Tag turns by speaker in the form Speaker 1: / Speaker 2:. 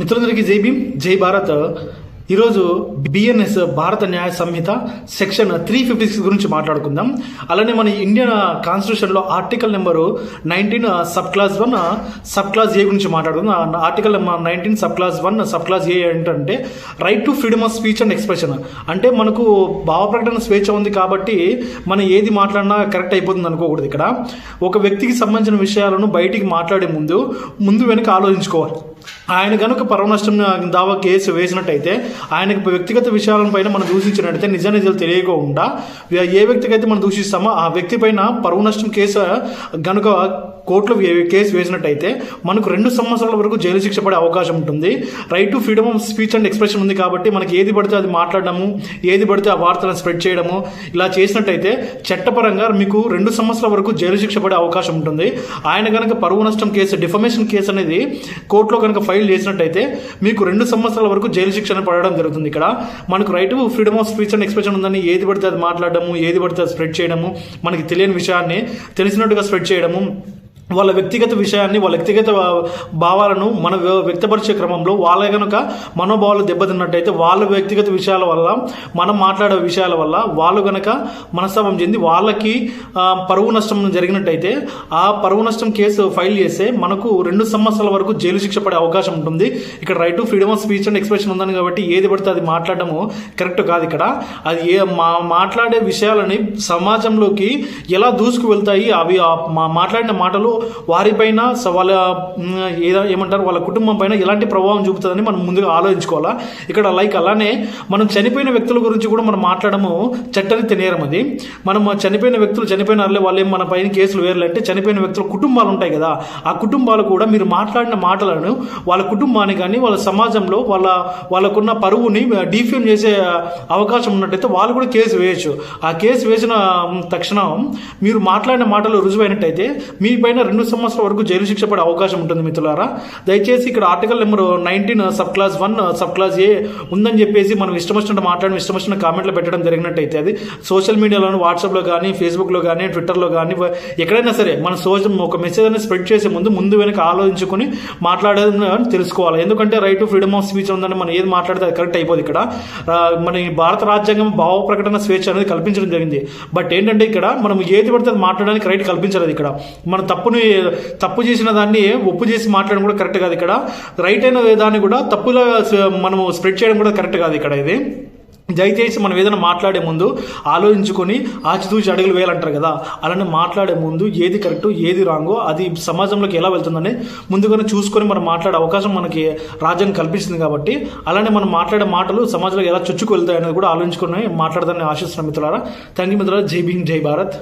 Speaker 1: మిత్రులందరికీ జై భీమ్ జై భారత్. ఈరోజు BNS Bharat Nyaya Sanhita section three fifty six గురించి మాట్లాడుకుందాం. అలానే మన ఇండియన్ కాన్స్టిట్యూషన్లో article number nineteen sub class one sub class A గురించి మాట్లాడుకుందాం. Article number nineteen sub class one sub class A ఏంటంటే right to freedom of speech and expression అంటే మనకు భావ ప్రకటన స్వేచ్ఛ ఉంది కాబట్టి మనం ఏది మాట్లాడినా కరెక్ట్ అయిపోతుంది అనుకోకూడదు ఇక్కడ. ఒక వ్యక్తికి సంబంధించిన విషయాలను బయటికి మాట్లాడే ముందు ముందు వెనక ఆలోచించుకోవాలి. ఆయన కనుక పరమనష్టం దావా కేసు వేసినట్టయితే ఆయనకు వ్యక్తిగత విషయాలపైన మనం దూషించినట్టయితే నిజ నిజాలు తెలియకుండా ఏ వ్యక్తికైతే మనం దూషిస్తామో ఆ వ్యక్తి పైన పరువు నష్టం కేసు గనుక కోర్టులో కేసు వేసినట్టయితే మనకు రెండు సంవత్సరాల వరకు జైలు శిక్ష పడే అవకాశం ఉంటుంది. Right to freedom of speech and expression ఉంది కాబట్టి మనకి ఏది పడితే అది మాట్లాడడము ఏది పడితే ఆ వార్తలను స్ప్రెడ్ చేయడము ఇలా చేసినట్టయితే చట్టపరంగా మీకు రెండు సంవత్సరాల వరకు జైలు శిక్ష పడే అవకాశం ఉంటుంది. ఆయన కనుక పరువు నష్టం కేసు డిఫమేషన్ కేసు అనేది కోర్టులో కనుక ఫైల్ చేసినట్టయితే మీకు రెండు సంవత్సరాల వరకు జైలు శిక్ష పడడం జరుగుతుంది ఇక్కడ. మనకు right to freedom of speech and expression ఉందని ఏది పడితే అది మాట్లాడడము ఏది పడితే అది స్ప్రెడ్ చేయడము మనకి తెలియని విషయాన్ని తెలిసినట్టుగా స్ప్రెడ్ చేయడము వాళ్ళ వ్యక్తిగత విషయాన్ని వాళ్ళ వ్యక్తిగత భావాలను మన వ్యక్తపరిచే క్రమంలో వాళ్ళ కనుక మనోభావాలు దెబ్బతిన్నట్టయితే వాళ్ళ వ్యక్తిగత విషయాల వల్ల మనం మాట్లాడే విషయాల వల్ల వాళ్ళు కనుక మనస్తాపం చెంది వాళ్ళకి పరువు నష్టం జరిగినట్టయితే ఆ పరువు నష్టం కేసు ఫైల్ చేస్తే మనకు రెండు సంవత్సరాల వరకు జైలు శిక్ష పడే అవకాశం ఉంటుంది. ఇక్కడ right to freedom of speech and expression ఉందని కాబట్టి ఏది పడితే అది మాట్లాడడము కరెక్ట్ కాదు ఇక్కడ. అది ఏ మా మాట్లాడే విషయాలని సమాజంలోకి ఎలా దూసుకు వెళ్తాయి అవి మా మాట్లాడిన మాటలు వారిపైన స- వాళ్ళ ఏదో ఏమంటారు వాళ్ళ కుటుంబం పైన ఎలాంటి ప్రభావం చూపుతుందని మనం ముందుగా ఆలోచించుకోవాలా. ఇక్కడ లైక్ అలానే మనం చనిపోయిన వ్యక్తుల గురించి కూడా మనం మాట్లాడము చట్టరీత్య నేరం అది. మనం చనిపోయిన వ్యక్తులు చనిపోయిన వాళ్ళే వాళ్ళు మన పైన కేసులు వేయాలంటే చనిపోయిన వ్యక్తుల కుటుంబాలు ఉంటాయి కదా. ఆ కుటుంబాలు కూడా మీరు మాట్లాడిన మాటలను వాళ్ళ కుటుంబాన్ని కానీ వాళ్ళ సమాజంలో వాళ్ళ వాళ్ళకున్న పరువుని డిఫ్యూమ్ చేసే అవకాశం ఉన్నట్టయితే వాళ్ళు కూడా కేసు వేయచ్చు. ఆ కేసు వేసిన తక్షణం మీరు మాట్లాడిన మాటలు రుజువైనట్టయితే మీ పైన రెండు సంవత్సరాల వరకు జైలు శిక్ష పడే అవకాశం ఉంటుంది మిత్రులారా. దయచేసి ఇక్కడ article number nineteen sub class one sub class A ఉందని చెప్పేసి మనం ఇష్టం వచ్చినట్టు మాట్లాడడం ఇష్టం వచ్చిన కామెంట్లు పెట్టడం జరిగినట్టయితే అది. సోషల్ మీడియాలో వాట్సాప్లో కానీ ఫేస్బుక్లో కానీ ట్విట్టర్లో కానీ ఎక్కడైనా సరే మన సోషల్ ఒక మెసేజ్ అనేది స్ప్రెడ్ చేసే ముందు ముందు వెనక ఆలోచించుకొని మాట్లాడేది తెలుసుకోవాలి. ఎందుకంటే right to freedom of speech ఉందని మనం ఏది మాట్లాడితే అది కరెక్ట్ అయిపోదు ఇక్కడ. మన భారత రాజ్యాంగం భావ ప్రకటన స్వేచ్ఛ అనేది కల్పించడం జరిగింది. బట్ ఏంటంటే ఇక్కడ మనం ఏది పడితే అది మాట్లాడడానికి రైట్ కల్పించలేదు ఇక్కడ. మన తప్పుని తప్పు చేసిన దాన్ని ఒప్పు చేసి మాట్లాడడం కూడా కరెక్ట్ కాదు ఇక్కడ. రైట్ అయిన దాన్ని కూడా తప్పులా మనము స్ప్రెడ్ చేయడం కూడా కరెక్ట్ కాదు ఇక్కడ ఇది. దయచేసి మనం ఏదైనా మాట్లాడే ముందు ఆలోచించుకొని ఆచితూచి అడుగులు వేయాలంటారు కదా. అలానే మాట్లాడే ముందు ఏది కరెక్ట్ ఏది రాంగో అది సమాజంలోకి ఎలా వెళ్తుందని ముందుగానే చూసుకొని మనం మాట్లాడే అవకాశం మనకి రాజ్యం కల్పిస్తుంది కాబట్టి అలానే మనం మాట్లాడే మాటలు సమాజంలో ఎలా చొచ్చుకు వెళ్తాయి అనేది కూడా ఆలోచించుకొని మాట్లాడదాన్ని ఆశిస్తున్నాం మిత్రులారా. థ్యాంక్ యూ మిత్రులారా. జై భీమ్ జై భారత్.